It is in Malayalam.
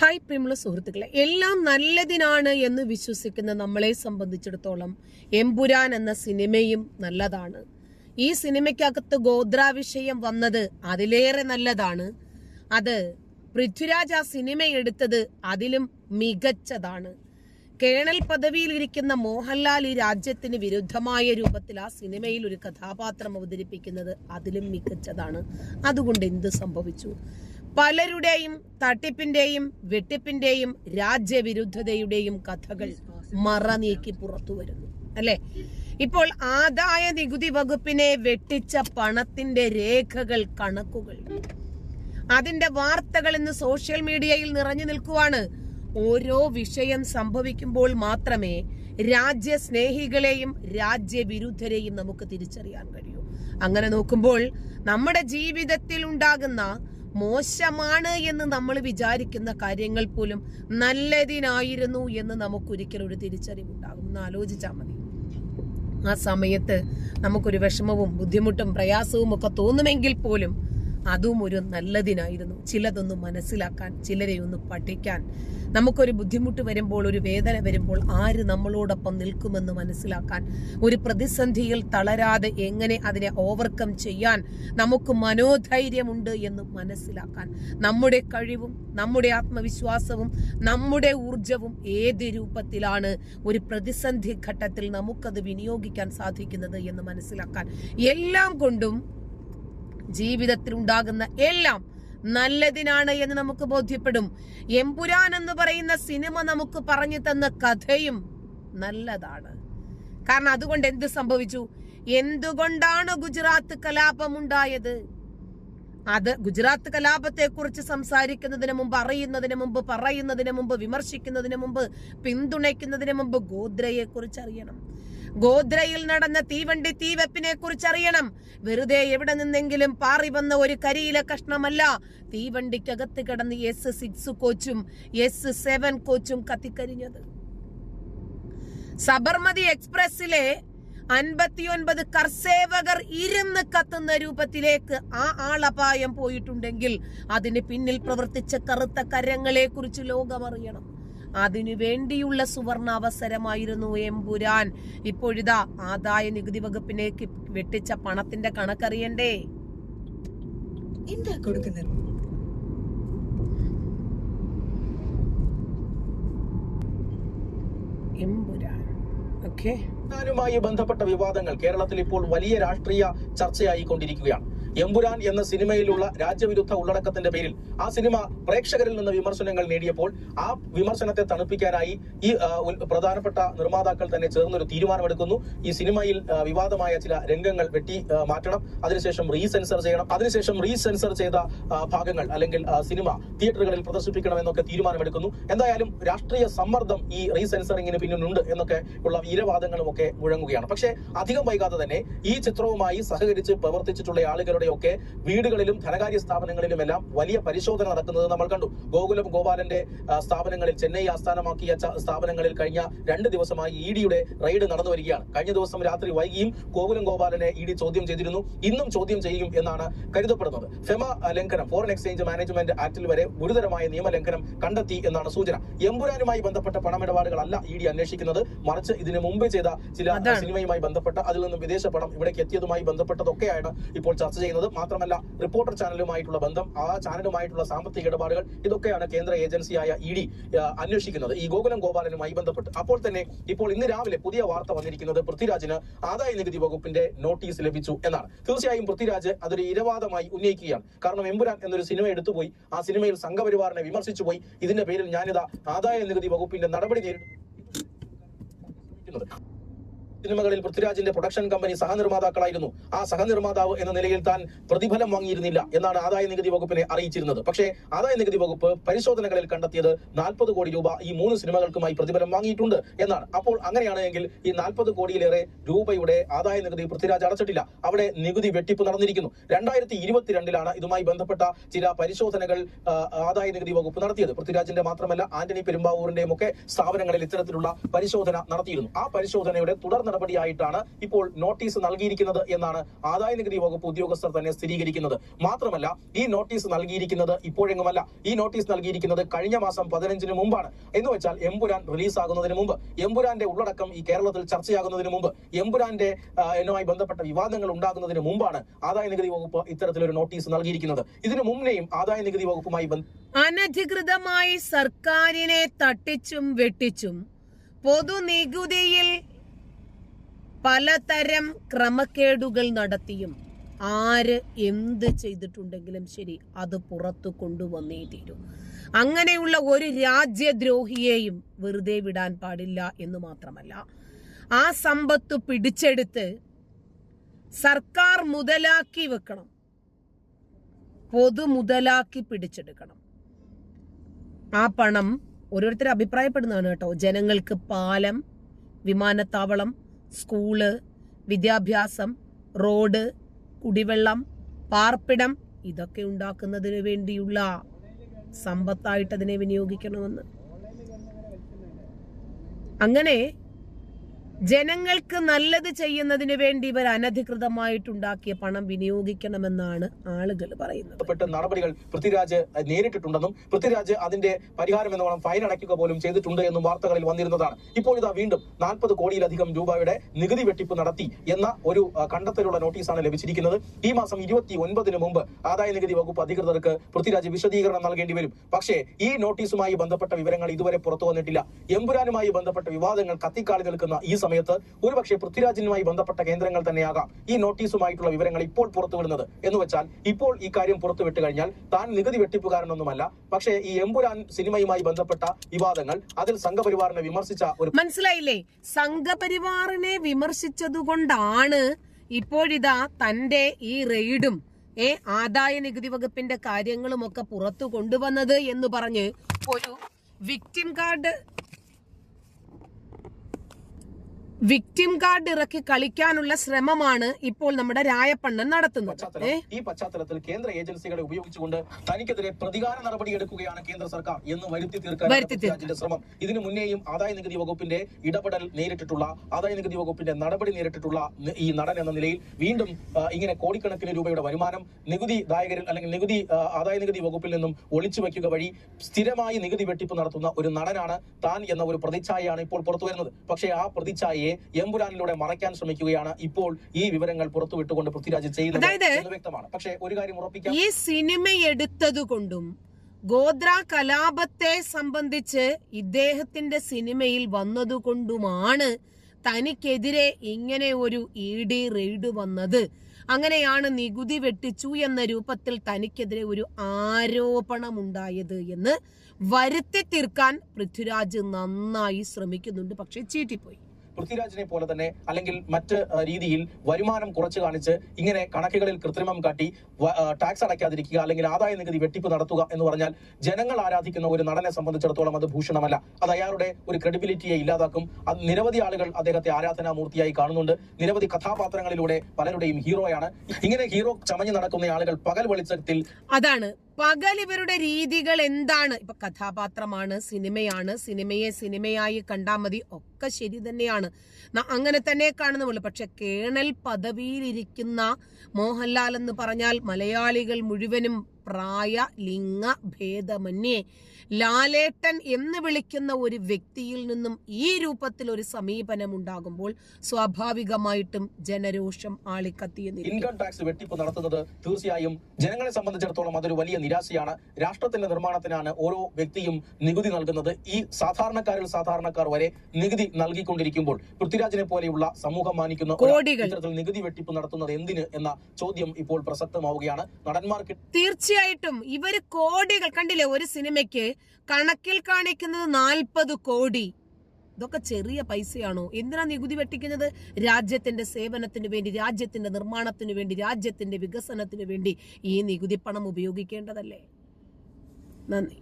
ഹായ് പ്രിയമുള്ള സുഹൃത്തുക്കളെ. എല്ലാം നല്ലതിനാണ് എന്ന് വിശ്വസിക്കുന്ന നമ്മളെ സംബന്ധിച്ചിടത്തോളം എമ്പുരാൻ എന്ന സിനിമയും നല്ലതാണ്. ഈ സിനിമയ്ക്കകത്ത് ഗോദ്രാവിഷയം വന്നത് അതിലേറെ നല്ലതാണ്. അത് പൃഥ്വിരാജ് ആ സിനിമ എടുത്തത് അതിലും മികച്ചതാണ്. കേണൽ പദവിയിൽ ഇരിക്കുന്ന മോഹൻലാൽ ഈ രാജ്യത്തിന് വിരുദ്ധമായ രൂപത്തിൽ ആ സിനിമയിൽ ഒരു കഥാപാത്രം അവതരിപ്പിക്കുന്നത് അതിലും മികച്ചതാണ്. അതുകൊണ്ട് എന്ത് സംഭവിച്ചു? പലരുടെയും തട്ടിപ്പിന്റെയും വെട്ടിപ്പിന്റെയും രാജ്യവിരുദ്ധതയുടെയും കഥകൾ മറ നീക്കി പുറത്തു വരുന്നു അല്ലെ? ഇപ്പോൾ ആദായ നികുതി വകുപ്പിനെ വെട്ടിച്ച പണത്തിന്റെ രേഖകൾ കണക്കുകൾ. അതിന്റെ വാർത്തകൾ ഇന്ന് സോഷ്യൽ മീഡിയയിൽ നിറഞ്ഞു നിൽക്കുവാണ്. ഓരോ വിഷയം സംഭവിക്കുമ്പോൾ മാത്രമേ രാജ്യസ്നേഹികളെയും രാജ്യവിരുദ്ധരെയും നമുക്ക് തിരിച്ചറിയാൻ കഴിയൂ. അങ്ങനെ നോക്കുമ്പോൾ നമ്മുടെ ജീവിതത്തിൽ ഉണ്ടാകുന്ന മോശമാണ് എന്ന് നമ്മൾ വിചാരിക്കുന്ന കാര്യങ്ങൾ പോലും നല്ലതിനായിരുന്നു എന്ന് നമുക്കൊരിക്കലും ഒരു തിരിച്ചറിവുണ്ടാകും. എന്ന് ആലോചിച്ചാൽ മതി. ആ സമയത്ത് നമുക്കൊരു വിഷമവും ബുദ്ധിമുട്ടും പ്രയാസവും ഒക്കെ തോന്നുമെങ്കിൽ പോലും അതും ഒരു നല്ലതിനായിരുന്നു. ചിലതൊന്ന് മനസ്സിലാക്കാൻ ചിലരെ ഒന്ന് പഠിക്കാൻ. നമുക്കൊരു ബുദ്ധിമുട്ട് വരുമ്പോൾ ഒരു വേദന വരുമ്പോൾ ആര് നമ്മളോടൊപ്പം നിൽക്കുമെന്ന് മനസ്സിലാക്കാൻ. ഒരു പ്രതിസന്ധിയിൽ തളരാതെ എങ്ങനെ അതിനെ ഓവർകം ചെയ്യാൻ നമുക്ക് മനോധൈര്യമുണ്ട് എന്ന് മനസ്സിലാക്കാൻ. നമ്മുടെ കഴിവും നമ്മുടെ ആത്മവിശ്വാസവും നമ്മുടെ ഊർജവും ഏത് രൂപത്തിലാണ് ഒരു പ്രതിസന്ധി ഘട്ടത്തിൽ നമുക്കത് വിനിയോഗിക്കാൻ സാധിക്കുന്നത് എന്ന് മനസ്സിലാക്കാൻ. എല്ലാം കൊണ്ടും ജീവിതത്തിൽ ഉണ്ടാകുന്ന എല്ലാം നല്ലതിനാണ് എന്ന് നമുക്ക് ബോധ്യപ്പെടും. എമ്പുരാൻ എന്ന് പറയുന്ന സിനിമ നമുക്ക് പറഞ്ഞു തന്ന കഥയും നല്ലതാണ്. കാരണം അതുകൊണ്ട് എന്ത് സംഭവിച്ചു? എന്തുകൊണ്ടാണ് ഗുജറാത്ത് കലാപം ഉണ്ടായത് അത് ഗുജറാത്ത് കലാപത്തെ കുറിച്ച് സംസാരിക്കുന്നതിന് മുമ്പ് അറിയുന്നതിന് മുമ്പ് പറയുന്നതിന് മുമ്പ് വിമർശിക്കുന്നതിന് മുമ്പ് പിന്തുണയ്ക്കുന്നതിന് മുമ്പ് ഗോദ്രയെ കുറിച്ച് അറിയണം. ഗോദ്രയിൽ നടന്ന തീവണ്ടി തീവെപ്പിനെ കുറിച്ച് അറിയണം വെറുതെ എവിടെ നിന്നെങ്കിലും പാറി വന്ന ഒരു കരിയിലെ കഷ്ണമല്ല. തീവണ്ടിക്കകത്ത് കിടന്ന് എസ് സിക്സ് കോച്ചും എസ് സെവൻ കോച്ചും കത്തിക്കരിഞ്ഞത്. സബർമതി എക്സ്പ്രസിലെ അൻപത്തിയൊൻപത് കർസേവകർ ഇരുന്ന് കത്തുന്ന രൂപത്തിലേക്ക് ആ ആളപായം പോയിട്ടുണ്ടെങ്കിൽ അതിന് പിന്നിൽ പ്രവർത്തിച്ച കറുത്ത കരങ്ങളെ കുറിച്ച് ലോകമറിയണം. അതിനു വേണ്ടിയുള്ള സുവർണ അവസരമായിരുന്നു എമ്പുരാൻ. ഇപ്പോഴിതാ ആദായ നികുതി വകുപ്പിലേക്ക് വെട്ടിച്ച പണത്തിന്റെ കണക്കറിയണ്ടേ? എന്താ കൊടുക്കുന്നത്? എമ്പുരാൻ. ഓക്കെ. ബന്ധപ്പെട്ട വിവാദങ്ങൾ കേരളത്തിൽ ഇപ്പോൾ വലിയ രാഷ്ട്രീയ ചർച്ചയായിക്കൊണ്ടിരിക്കുകയാണ്. എമ്പുരാൻ എന്ന സിനിമയിലുള്ള രാജ്യവിരുദ്ധ ഉള്ളടക്കത്തിന്റെ പേരിൽ ആ സിനിമ പ്രേക്ഷകരിൽ നിന്ന് വിമർശനങ്ങൾ നേടിയപ്പോൾ ആ വിമർശനത്തെ തണുപ്പിക്കാനായി ഈ പ്രധാനപ്പെട്ട നിർമ്മാതാക്കൾ തന്നെ ചേർന്നൊരു തീരുമാനമെടുക്കുന്നു. ഈ സിനിമയിൽ വിവാദമായ ചില രംഗങ്ങൾ വെട്ടി മാറ്റണം. അതിനുശേഷം റീസെൻസർ ചെയ്യണം. അതിനുശേഷം റീസെൻസർ ചെയ്ത ഭാഗങ്ങൾ അല്ലെങ്കിൽ സിനിമ തിയേറ്ററുകളിൽ പ്രദർശിപ്പിക്കണം എന്നൊക്കെ തീരുമാനമെടുക്കുന്നു. എന്തായാലും രാഷ്ട്രീയ സമ്മർദ്ദം ഈ റീസെൻസറിങ്ങിന് പിന്നിലുണ്ട് എന്നൊക്കെ ഉള്ള വീരവാദങ്ങളും ഒക്കെ മുഴങ്ങുകയാണ്. പക്ഷേ അധികം വൈകാതെ തന്നെ ഈ ചിത്രവുമായി സഹകരിച്ച് പ്രവർത്തിച്ചിട്ടുള്ള ആളുകളുടെ ഒക്കെ വീടുകളിലും ധനകാര്യ സ്ഥാപനങ്ങളിലും എല്ലാം വലിയ പരിശോധന നടക്കുന്നത് നമ്മൾ കണ്ടു. ഗോകുലം ഗോപാലന്റെ സ്ഥാപനങ്ങളിൽ ചെന്നൈ ആസ്ഥാനമാക്കിയ സ്ഥാപനങ്ങളിൽ കഴിഞ്ഞ രണ്ട് ദിവസമായി ഇ ഡിയുടെ റെയ്ഡ് നടന്നു വരികയാണ്. കഴിഞ്ഞ ദിവസം രാത്രി വൈകിയും ഗോകുലം ഗോപാലനെ ഇ ഡി ചോദ്യം ചെയ്തിരുന്നു. ഇന്നും ചോദ്യം ചെയ്യും എന്നാണ് കരുതപ്പെടുന്നത്. ഫെമ ലംഘനം ഫോറിൻ എക്സ്ചേഞ്ച് മാനേജ്മെന്റ് ആക്ടിൽ വരെ ഗുരുതരമായ നിയമലംഘനം കണ്ടെത്തി എന്നാണ് സൂചന. എമ്പുരാനുമായി ബന്ധപ്പെട്ട പണമിടപാടുകളല്ല ഇ ഡി അന്വേഷിക്കുന്നത്. മറിച്ച് ഇതിനു മുമ്പ് ചെയ്ത ചില. സിനിമയുമായി ബന്ധപ്പെട്ട അതിൽ നിന്നും വിദേശ പണം ഇവിടേക്ക് എത്തിയതുമായി ബന്ധപ്പെട്ടതൊക്കെയാണ് ഇപ്പോൾ ചർച്ച ചെയ്യുന്നത് മാത്രമല്ല റിപ്പോർട്ടർ ചാനലുമായിട്ടുള്ള ബന്ധം ആ ചാനലുമായിട്ടുള്ള സാമ്പത്തിക ഇടപാടുകൾ ഇതൊക്കെയാണ് കേന്ദ്ര ഏജൻസിയായ ഇ ഡി അന്വേഷിക്കുന്നത്. ഈ ഗോകുലം ഗോപാലനുമായി ബന്ധപ്പെട്ട്. അപ്പോൾ തന്നെ ഇപ്പോൾ ഇന്ന് രാവിലെ പുതിയ വാർത്ത വന്നിരിക്കുന്നത് പൃഥ്വിരാജിന് ആദായ നികുതി വകുപ്പിന്റെ നോട്ടീസ് ലഭിച്ചു എന്നാണ്. തീർച്ചയായും പൃഥ്വിരാജ് അതൊരു ഇരവാദമായി ഉന്നയിക്കുകയാണ്. കാരണം എമ്പുരാൻ എന്നൊരു സിനിമ എടുത്തുപോയി ആ സിനിമയിൽ സംഘപരിവാറിനെ വിമർശിച്ചു പോയി ഇതിന്റെ പേരിൽ ഞാനിതാ ആദായ നികുതി വകുപ്പിന്റെ നടപടി നേരിടുന്നത്. സിനിമകളിൽ പൃഥ്വിരാജിന്റെ പ്രൊഡക്ഷൻ കമ്പനി സഹനിർമ്മാതാക്കളായിരുന്നു. ആ സഹനിർമ്മാതാവ് എന്ന നിലയിൽ താൻ പ്രതിഫലം വാങ്ങിയിരുന്നില്ല എന്നാണ് ആദായ നികുതി വകുപ്പിനെ അറിയിച്ചിരുന്നത്. പക്ഷേ ആദായ നികുതി വകുപ്പ് പരിശോധനകളിൽ കണ്ടെത്തിയത് നാൽപ്പത് കോടി രൂപ ഈ മൂന്ന് സിനിമകൾക്കുമായി പ്രതിഫലം വാങ്ങിയിട്ടുണ്ട് എന്നാണ്. അപ്പോൾ അങ്ങനെയാണെങ്കിൽ ഈ നാൽപ്പത് കോടിയിലേറെ രൂപയുടെ ആദായ നികുതി പൃഥ്വിരാജ് അടച്ചിട്ടില്ല. അവിടെ നികുതി വെട്ടിപ്പ് നടന്നിരിക്കുന്നു. രണ്ടായിരത്തി ഇരുപത്തിരണ്ടിലാണ് ഇതുമായി ബന്ധപ്പെട്ട ചില പരിശോധനകൾ ആദായ നികുതി വകുപ്പ് നടത്തിയത്. പൃഥ്വിരാജിന്റെ മാത്രമല്ല ആന്റണി പെരുമ്പാവൂരിന്റെയും ഒക്കെ സ്ഥാപനങ്ങളിൽ ഇത്തരത്തിലുള്ള പരിശോധന നടത്തിയിരുന്നു. ആ പരിശോധനയുടെ തുടർ നടപടിയായിട്ടാണ് ഇപ്പോൾ നോട്ടീസ് നൽകിയിരിക്കുന്നത് എന്നാണ് ആദായ നികുതി വകുപ്പ് ഉദ്യോഗസ്ഥർ തന്നെ സ്ഥിരീകരിക്കുന്നത്. മാത്രമല്ല ഈ നോട്ടീസ് നൽകിയിരിക്കുന്നത് ഇപ്പോഴെങ്ങുമല്ല. ഈ നോട്ടീസ് നൽകിയിരിക്കുന്നത് കഴിഞ്ഞ മാസം പതിനഞ്ചിന് മുമ്പാണ്. എന്ന് വെച്ചാൽ എംപുരാൻ റിലീസ് ആകുന്നതിന് മുമ്പ് എംപുരാന്റെ ഉള്ളടക്കം ഈ കേരളത്തിൽ ചർച്ചയാകുന്നതിന് മുമ്പ് എംപുരാന്റെ എന്നുമായി ബന്ധപ്പെട്ട വിവാദങ്ങൾ ഉണ്ടാകുന്നതിന് മുമ്പാണ് ആദായ നികുതി വകുപ്പ് ഇത്തരത്തിലൊരു നോട്ടീസ് നൽകിയിരിക്കുന്നത്. ഇതിനു മുന്നേയും ആദായ നികുതി വകുപ്പുമായി അനധികൃതമായി സർക്കാരിനെ തട്ടിച്ചും വെട്ടിച്ചും പൊതുനികുതിയിൽ പലതരം ക്രമക്കേടുകൾ നടത്തിയും ആര് എന്ത് ചെയ്തിട്ടുണ്ടെങ്കിലും ശരി അത് പുറത്തു കൊണ്ടുവന്നേ തീരൂ. അങ്ങനെയുള്ള ഒരു രാജ്യദ്രോഹിയെയും വെറുതെ വിടാൻ പാടില്ല എന്ന് മാത്രമല്ല. ആ സമ്പത്ത് പിടിച്ചെടുത്ത് സർക്കാർ മുതലാക്കി വെക്കണം. പൊതു മുതലാക്കി പിടിച്ചെടുക്കണം. ആ പണം ഓരോരുത്തർ അഭിപ്രായപ്പെടുന്നതാണ് കേട്ടോ. ജനങ്ങൾക്ക് പാലം വിമാനത്താവളം സ്കൂൾ വിദ്യാഭ്യാസം റോഡ് കുടിവെള്ളം പാർപ്പിടം ഇതൊക്കെ ഉണ്ടാക്കുന്നതിന് വേണ്ടിയുള്ള സമ്പത്തായിട്ട് അതിനെ വിനിയോഗിക്കണമെന്ന്. അങ്ങനെ ജനങ്ങൾക്ക് നല്ലത് ചെയ്യുന്നതിന് വേണ്ടി ഇവർ അനധികൃതമായിട്ടുണ്ടാക്കിയ പണം വിനിയോഗിക്കണമെന്നാണ് ആളുകൾ പറയുന്നത്. നടപടികൾ പൃഥ്വിരാജ് നേരിട്ടിട്ടുണ്ടെന്നും പൃഥ്വിരാജ് അതിന്റെ പരിഹാരം എന്നോണം ഫൈൻ അടയ്ക്കുക പോലും ചെയ്തിട്ടുണ്ട് എന്നും വാർത്തകളിൽ വന്നിരുന്നതാണ്. ഇപ്പോൾ ഇതാ വീണ്ടും നാൽപ്പത് കോടിയിലധികം രൂപയുടെ നികുതി വെട്ടിപ്പ് നടത്തി എന്ന ഒരു കണ്ടെത്തലുള്ള നോട്ടീസാണ് ലഭിച്ചിരിക്കുന്നത്. ഈ മാസം ഇരുപത്തി ഒൻപതിന് മുമ്പ് ആദായ നികുതി വകുപ്പ് അധികൃതർക്ക് പൃഥ്വിരാജ് വിശദീകരണം നൽകേണ്ടി വരും. പക്ഷേ ഈ നോട്ടീസുമായി ബന്ധപ്പെട്ട വിവരങ്ങൾ ഇതുവരെ പുറത്തു വന്നിട്ടില്ല. എമ്പുരാനുമായി ബന്ധപ്പെട്ട വിവാദങ്ങൾ കത്തിക്കാളി നിൽക്കുന്ന ഈ സമയത്ത് ഒരുപക്ഷെ പൃഥ്വിരാജിനുമായി ബന്ധപ്പെട്ട കേന്ദ്രങ്ങൾ തന്നെയാകാം. ഈ നോട്ടീസുമായിട്ടുള്ള വിവരങ്ങൾ ഇപ്പോൾ പുറത്തുവിടുന്നത് എന്ന് വെച്ചാൽ ഇപ്പോൾ ഈ കാര്യം പുറത്തുവിട്ട് കഴിഞ്ഞാൽ താൻ നികുതി വെട്ടിപ്പുകാരനൊന്നുമല്ല. പക്ഷേ ഈ എമ്പുരാൻ സിനിമയുമായി ബന്ധപ്പെട്ട വിവാദങ്ങൾ അതിൽ സംഘപരിവാറിനെ വിമർശിച്ച ഒരു മനസ്സിലായില്ലേ? സംഘപരിവാറിനെ വിമർശിച്ചതുകൊണ്ടാണ് ഇപ്പോഴിതാ തന്റെ ഈ റെയ്ഡും ഏ ആദായ നികുതി വകുപ്പിന്റെ കാര്യങ്ങളും ഒക്കെ പുറത്തു കൊണ്ടുവന്നത് എന്ന് പറഞ്ഞ് ഒരു വിക്ടിം കാർഡ് വിക്ടിം കാർഡ് ഇറക്കി കളിക്കാനുള്ള ശ്രമമാണ് ഇപ്പോൾ നമ്മുടെ രായപ്പണ്ണൻ നടത്തുന്നത്. ഈ പശ്ചാത്തലത്തിൽ കേന്ദ്ര ഏജൻസികളെ ഉപയോഗിച്ചുകൊണ്ട് തനിക്കെതിരെ പ്രതികാര നടപടി എടുക്കുകയാണ് കേന്ദ്ര സർക്കാർ എന്ന് വരുത്തി തീർക്കാൻ ശ്രമം. ഇതിനു മുന്നേയും ആദായ നികുതി വകുപ്പിന്റെ ഇടപെടൽ നേരിട്ടിട്ടുള്ള ആദായ നികുതി വകുപ്പിന്റെ നടപടി നേരിട്ടിട്ടുള്ള ഈ നടൻ എന്ന നിലയിൽ വീണ്ടും ഇങ്ങനെ കോടിക്കണക്കിന് രൂപയുടെ വരുമാനം നികുതി ദായകരിൽ അല്ലെങ്കിൽ നികുതി ആദായ നികുതി വകുപ്പിൽ നിന്നും ഒളിച്ചു വെക്കുക വഴി സ്ഥിരമായി നികുതി വെട്ടിപ്പ് നടത്തുന്ന ഒരു നടനാണ് താൻ എന്ന ഒരു പ്രതിച്ഛായയാണ് ഇപ്പോൾ പുറത്തു വരുന്നത് പക്ഷേ ആ പ്രതിച്ഛായയെ എമ്പുരാനിലൂടെ മറയ്ക്കാൻ ശ്രമിക്കുകയാണ്. ഇപ്പോൾ ഈ വിവരങ്ങൾ പുറത്തുവിട്ടുകൊണ്ട് പൃഥ്വിരാജ് ചെയ്യുന്നത് എന്ന് വ്യക്തമാണ്. പക്ഷേ ഒരു കാര്യം ഉറപ്പിക്കാം. ഈ സിനിമ എടുത്തതുകൊണ്ടും ഗോത്ര കലാപത്തെ സംബന്ധിച്ച് ഇദ്ദേഹത്തിന്റെ സിനിമയിൽ വന്നതുകൊണ്ടുമാണ് തനിക്കെതിരെ ഇങ്ങനെ ഒരു ഇ ഡി റെയ്ഡ് വന്നത്. അങ്ങനെയാണ് നികുതി വെട്ടിച്ചു എന്ന രൂപത്തിൽ തനിക്കെതിരെ ഒരു ആരോപണമുണ്ടായത് എന്ന് വരുത്തി തീർക്കാൻ പൃഥ്വിരാജ് നന്നായി ശ്രമിക്കുന്നുണ്ട്. പക്ഷെ ചീറ്റിപ്പോയി. പൃഥ്വിരാജിനെ പോലെ തന്നെ അല്ലെങ്കിൽ മറ്റ് രീതിയിൽ വരുമാനം കുറച്ച് കാണിച്ച് ഇങ്ങനെ കണക്കുകളിൽ കൃത്രിമം കാട്ടി ടാക്സ് അടയ്ക്കാതിരിക്കുക അല്ലെങ്കിൽ ആദായ നികുതി വെട്ടിപ്പ് നടത്തുക എന്ന് പറഞ്ഞാൽ ജനങ്ങൾ ആരാധിക്കുന്ന ഒരു നടനെ സംബന്ധിച്ചിടത്തോളം അത് ഭൂഷണമല്ല. അത് അയാളുടെ ഒരു ക്രെഡിബിലിറ്റിയെ ഇല്ലാതാക്കും. അത് നിരവധി ആളുകൾ അദ്ദേഹത്തെ ആരാധനാമൂർത്തിയായി കാണുന്നുണ്ട്. നിരവധി കഥാപാത്രങ്ങളിലൂടെ പലരുടെയും ഹീറോയാണ് ഇങ്ങനെ ഹീറോ ചമഞ്ഞു നടക്കുന്ന ആളുകൾ പകൽ വെളിച്ചത്തിൽ അതാണ് പകൽ ഇവരുടെ രീതികൾ എന്താണ്? ഇപ്പൊ കഥാപാത്രമാണ് സിനിമയാണ്. സിനിമയെ സിനിമയായി കണ്ടാൽ മതി. ഒക്കെ ശരി തന്നെയാണ്. അങ്ങനെ തന്നെ കാണുന്നുള്ളൂ. പക്ഷെ കേണൽ പദവിയിലിരിക്കുന്ന മോഹൻലാൽ എന്ന് പറഞ്ഞാൽ മലയാളികൾ മുഴുവനും പ്രായ ലിംഗ ഭേദമന്യേ. ലാലേട്ടൻ എന്ന് വിളിക്കുന്ന ഒരു വ്യക്തിയിൽ നിന്നും ഈ രൂപത്തിൽ ഒരു സമീപനം ഉണ്ടാകുമ്പോൾ സ്വാഭാവികമായിട്ടും ജനരോഷം ആളിക്കത്തിയെന്ന് ഇൻകം ടാക്സ് വെട്ടിപ്പ് നടത്തുന്നത് തീർച്ചയായും ജനങ്ങളെ സംബന്ധിച്ചിടത്തോളം അതൊരു വലിയ നിരാശയാണ്. രാഷ്ട്രത്തിന്റെ നിർമ്മാണത്തിനാണ് ഓരോ വ്യക്തിയും നികുതി നൽകുന്നത്. ഈ സാധാരണക്കാരിൽ സാധാരണക്കാർ വരെ നികുതി നൽകിക്കൊണ്ടിരിക്കുമ്പോൾ പൃഥ്വിരാജിനെ പോലെയുള്ള സമൂഹം മാനിക്കുന്ന. ഇത്തരത്തിൽ നികുതി വെട്ടിപ്പ് നടത്തുന്നത് എന്തിന് എന്ന ചോദ്യം ഇപ്പോൾ പ്രസക്തമാവുകയാണ്. നടന്മാർക്ക് തീർച്ചയായിട്ടും ഇവർ കോടികൾ കണ്ടില്ലേ ഒരു സിനിമയ്ക്ക് കണക്കിൽ കാണിക്കുന്നത് നാൽപ്പത് കോടി. ഇതൊക്കെ ചെറിയ പൈസയാണോ? എന്തിനാ നികുതി വെട്ടിക്കുന്നത്? രാജ്യത്തിന്റെ സേവനത്തിന് വേണ്ടി രാജ്യത്തിന്റെ നിർമ്മാണത്തിന് വേണ്ടി രാജ്യത്തിന്റെ വികസനത്തിന് വേണ്ടി ഈ നികുതി പണം ഉപയോഗിക്കേണ്ടതല്ലേ? നന്ദി.